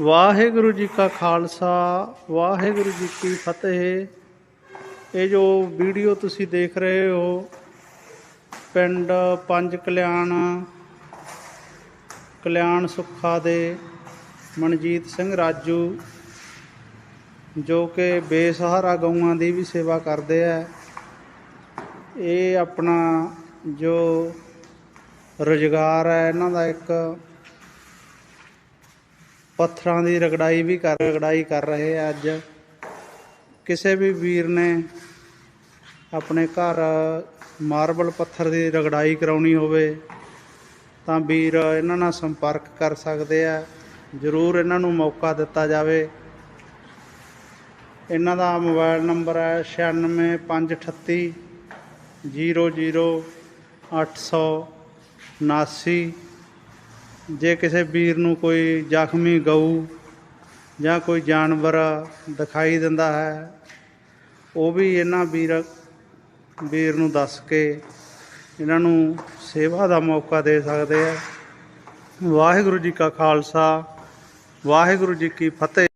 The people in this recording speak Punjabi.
ਵਾਹਿਗੁਰੂ ਜੀ ਕਾ ਖਾਲਸਾ, ਵਾਹਿਗੁਰੂ ਜੀ ਕੀ ਫਤਿਹ। ਇਹ ਜੋ ਵੀਡੀਓ ਤੁਸੀਂ ਦੇਖ ਰਹੇ ਹੋ, ਪਿੰਡ ਪੰਜ ਕਲਿਆਣ ਕਲਿਆਣ ਸੁੱਖਾ ਦੇ ਮਨਜੀਤ ਸਿੰਘ ਰਾਜੂ, ਜੋ ਕਿ ਬੇਸਹਾਰਾ ਗਊਆਂ ਦੀ ਵੀ ਸੇਵਾ ਕਰਦੇ ਆ। ਇਹ ਆਪਣਾ ਜੋ ਰੁਜ਼ਗਾਰ ਹੈ, ਇਹਨਾਂ ਦਾ ਇੱਕ ਪੱਥਰਾਂ ਦੀ ਰਗੜਾਈ ਵੀ ਕਰ, ਰਗੜਾਈ ਕਰ ਰਹੇ ਆ ਅੱਜ। ਕਿਸੇ ਵੀ ਵੀਰ ਨੇ ਆਪਣੇ ਘਰ ਮਾਰਬਲ ਪੱਥਰ ਦੀ ਰਗੜਾਈ ਕਰਾਉਣੀ ਹੋਵੇ, ਤਾਂ ਵੀਰ ਇਹਨਾਂ ਨਾਲ ਸੰਪਰਕ ਕਰ ਸਕਦੇ ਆ। ਜ਼ਰੂਰ ਇਹਨਾਂ ਨੂੰ ਮੌਕਾ ਦਿੱਤਾ ਜਾਵੇ। ਇਹਨਾਂ ਦਾ ਮੋਬਾਈਲ ਨੰਬਰ ਹੈ 96538 00879 ਜੇ ਕਿਸੇ ਵੀਰ ਨੂੰ ਕੋਈ ਜ਼ਖਮੀ ਗਊ ਜਾਂ ਕੋਈ ਜਾਨਵਰ ਦਿਖਾਈ ਦਿੰਦਾ ਹੈ, ਉਹ ਵੀ ਇਹਨਾਂ ਵੀਰ ਵੀਰ ਨੂੰ ਦੱਸ ਕੇ ਇਹਨਾਂ ਨੂੰ ਸੇਵਾ ਦਾ ਮੌਕਾ ਦੇ ਸਕਦੇ ਆ। ਵਾਹਿਗੁਰੂ ਜੀ ਕਾ ਖਾਲਸਾ, ਵਾਹਿਗੁਰੂ ਜੀ ਕੀ ਫਤਿਹ।